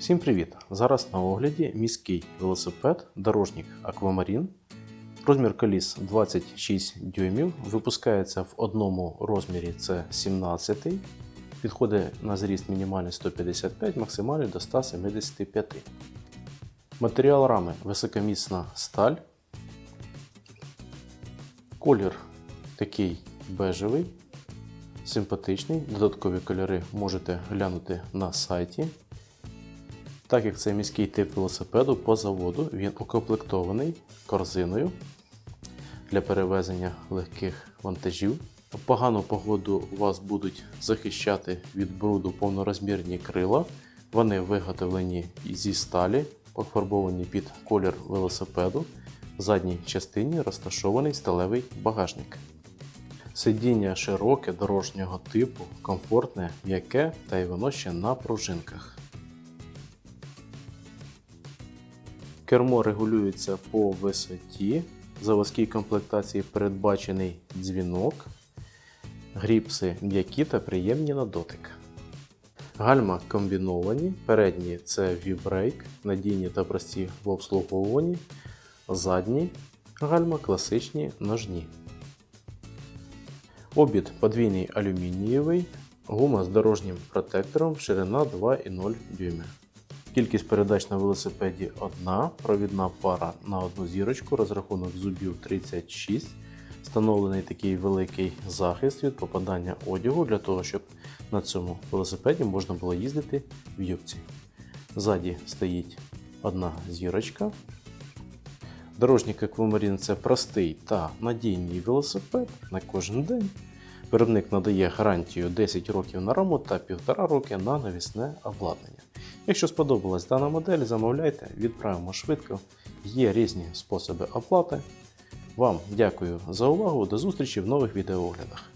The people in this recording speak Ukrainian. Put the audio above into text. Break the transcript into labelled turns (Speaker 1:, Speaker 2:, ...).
Speaker 1: Всім привіт! Зараз на огляді міський велосипед дорожнік Аквамарін. Розмір коліс 26 дюймів. Випускається в одному розмірі це 17. Підходить на зріст мінімальний 155, максимальний до 175. Матеріал рами високоміцна сталь. Колір такий бежевий, симпатичний. Додаткові кольори можете глянути на сайті. Так як це міський тип велосипеду по заводу, він укомплектований корзиною для перевезення легких вантажів. Погану погоду вас будуть захищати від бруду повнорозмірні крила. Вони виготовлені зі сталі, пофарбовані під колір велосипеду. В задній частині розташований сталевий багажник. Сидіння широке дорожнього типу, комфортне, м'яке та й воно ще на пружинках. Кермо регулюється по висоті. В заводській комплектації передбачений дзвінок, гріпси м'які та приємні на дотик. Гальма комбіновані. Передні це V-Brake, надійні та прості в обслуговуванні. Задні гальма класичні ножні. Обід подвійний алюмінієвий, гума з дорожнім протектором, ширина 2,0 дюйми. Кількість передач на велосипеді одна, провідна пара на одну зірочку, розрахунок зубів 36. Встановлений такий великий захист від попадання одягу для того, щоб на цьому велосипеді можна було їздити в юбці. Ззаді стоїть одна зірочка. Дорожнік Аквамарін це простий та надійний велосипед на кожен день. Виробник надає гарантію 10 років на раму та 1,5 роки на навісне обладнання. Якщо сподобалась дана модель, замовляйте, відправимо швидко. Є різні способи оплати. Вам дякую за увагу. До зустрічі в нових відеооглядах.